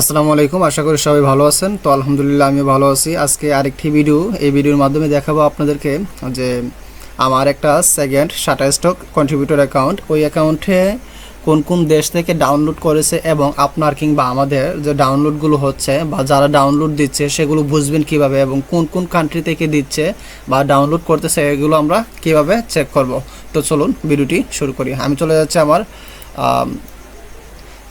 আসসালামু আলাইকুম আশা করি সবাই ভালো আছেন। তো আলহামদুলিল্লাহ আমি ভালো আছি। আজকে আরেকটি ভিডিও এই ভিডিওর মাধ্যমে দেখাবো আপনাদেরকে যে আমার একটা second shutter stock contributor account ওই অ্যাকাউন্টে কোন কোন দেশ থেকে ডাউনলোড করেছে এবং আপনার কিংবা আমাদের যে ডাউনলোডগুলো হচ্ছে বা যারা ডাউনলোড দিচ্ছে সেগুলো বুঝবেন কীভাবে এবং কোন কোন কান্ট্রি থেকে দিচ্ছে বা ডাউনলোড করতেছে এগুলো আমরা কীভাবে চেক করব। তো চলুন ভিডিওটি শুরু করি। আমি চলে যাচ্ছি আমার আম,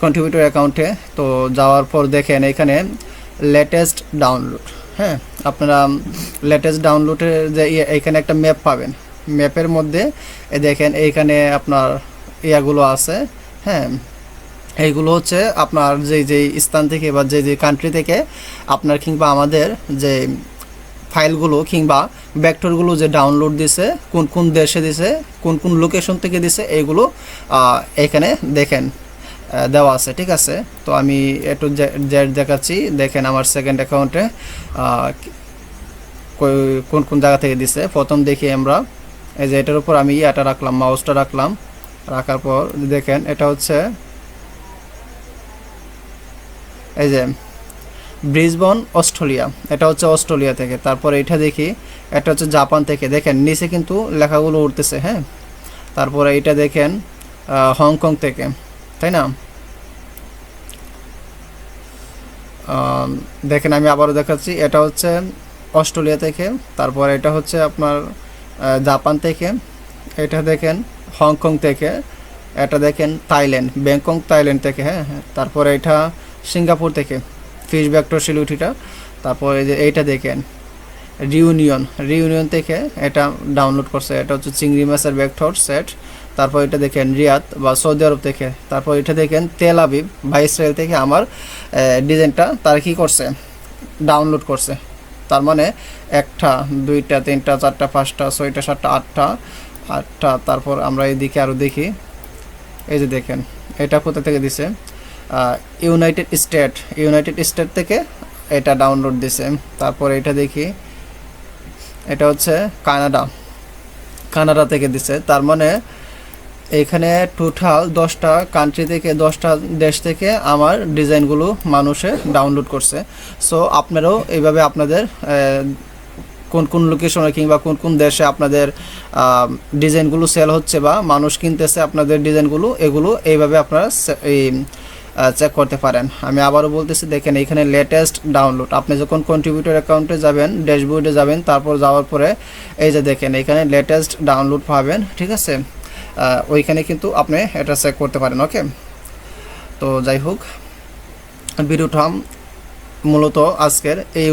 কন্ট্রিবিউটর অ্যাকাউন্টে তো যাওয়ার পর দেখেন এখানে লেটেস্ট ডাউনলোড হ্যাঁ? আপনারা লেটেস্ট ডাউনলোডের যে ইয়ে- এইখানে একটা ম্যাপ পাবেন। ম্যাপের মধ্যে দেখেন এইখানে আপনার ইয়াগুলো আছে হ্যাঁ? এইগুলো হচ্ছে আপনার যে যে স্থান থেকে বা যে যে কান্ট্রি থেকে আপনার কিংবা আমাদের যে ফাইলগুলো কিংবা ভেক্টরগুলো যে ডাউনলোড দিছে, কোন কোন দেশে দিছে, কোন কোন লোকেশন থেকে দিছে এইগুলো এখানে দেখেন। দেওয়া আছে, ঠিক আছে? তো আমি একটু জেড দেখাচ্ছি। দেখেন আমার সেকেন্ড অ্যাকাউন্টে কোন কোন জায়গা থেকে দিছে? প্রথম দেখি আমরা, এই যে এটার উপর আমি এটা রাখলাম মাউসটা রাখলাম। রাখার পর দেখেন, এটা হচ্ছে এই যে ব্রিসবন অস্ট্রেলিয়া এটা হচ্ছে অস্ট্রেলিয়া থেকে। তারপর এটা দেখি, এটা হচ্ছে জাপান থেকে। দেখেন, নিচে কিন্তু লেখাগুলো উঠতেছে হ্যাঁ? তারপরে এটা দেখেন হংকং থেকে। তাই না? দেখেন, আমি আবারও দেখাচ্ছি। এটা হচ্ছে অস্ট্রেলিয়া থেকে, তারপর এটা হচ্ছে আপনার জাপান থেকে, এটা দেখেন হংকং থেকে, এটা দেখেন থাইল্যান্ড, ব্যাংকক, থাইল্যান্ড থেকে হ্যাঁ হ্যাঁ তারপরে এটা সিঙ্গাপুর থেকে, ফিশ ভ্যাক্টর সিলিউটিটা তারপর এই যে এইটা দেখেন, রিউনিয়ন রিউনিয়ন থেকে এটা ডাউনলোড করছে, এটা হচ্ছে চিংড়ি মাছের ভেক্টর সেট তারপর এটা দেখেন রিয়াদ বা সৌদি আরব থেকে, তারপর এটা দেখেন তেল আবিব বা ইসরায়েল থেকে আমার ডিজাইনটা তারা কী করছে? ডাউনলোড করছে। তার মানে একটা, দুইটা, তিনটা, চারটা, পাঁচটা, ছয়টা, সাতটা, আটটা আটটা, তারপর আমরা এদিকে আরও দেখি। এই যে দেখেন, এটা কোথা থেকে দিছে? ইউনাইটেড স্টেট ইউনাইটেড স্টেট থেকে এটা ডাউনলোড দিছে। তারপর এটা দেখি, এটা হচ্ছে কানাডা কানাডা থেকে দিছে। তার মানে এখানে টোটাল দশটা কান্ট্রি থেকে, দশটা দেশ থেকে আমার ডিজাইনগুলো মানুষে ডাউনলোড করছে। সো আপনারাও এইভাবে আপনাদের কোন কোন লোকেশনে কিংবা কোন কোন দেশে আপনাদের ডিজাইনগুলো সেল হচ্ছে বা মানুষ কিনতেছে আপনাদের ডিজাইনগুলো, এগুলো এইভাবে আপনারা এই চেক করতে পারেন। আমি আবারও বলতেছি, দেখেন এখানে লেটেস্ট ডাউনলোড আপনি যখন কন্ট্রিবিউটর অ্যাকাউন্টে যাবেন ড্যাশবোর্ডে যাবেন, তারপর যাওয়ার পরে এই যে দেখেন এখানে লেটেস্ট ডাউনলোড পাবেন, ঠিক আছে? ওইখানে কিন্তু আপনি এটা চেক করতে পারেন ওকে তো যাই হোক, ভিডিওটা মূলত আজকের এই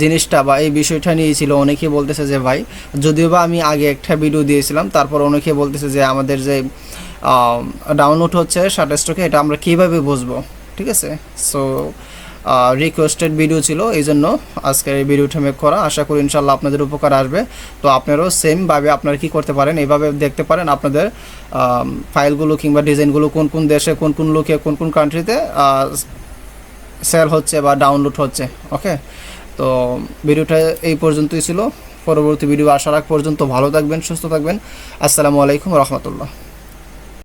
জিনিসটা বা এই বিষয়টা নিয়েই ছিল। অনেকে বলতেছে যে, ভাই, যদিও বা আমি আগে একটা ভিডিও দিয়েছিলাম, তারপর অনেকে বলতেছে যে, আমাদের যে ডাউনলোড হচ্ছে শাটার এটা আমরা কীভাবে বুঝব? ঠিক আছে? সো রিকোয়েস্টেড ভিডিও ছিল এই জন্য আজকের এই ভিডিওটা মেক করা। আশা করি ইনশাল্লাহ আপনাদের উপকার আসবে। তো আপনারাও সেমভাবে আপনারা কী করতে পারেন, এইভাবে দেখতে পারেন আপনাদের ফাইলগুলো কিংবা ডিজাইনগুলো কোন কোন দেশে, কোন কোন লোকে, কোন কোন কান্ট্রিতে সেল হচ্ছে বা ডাউনলোড হচ্ছে ওকে তো ভিডিওটা এই পর্যন্তই ছিল। পরবর্তী ভিডিও আসার আগ পর্যন্ত ভালো থাকবেন, সুস্থ থাকবেন। আসসালামু আলাইকুম রহমতুল্লাহ।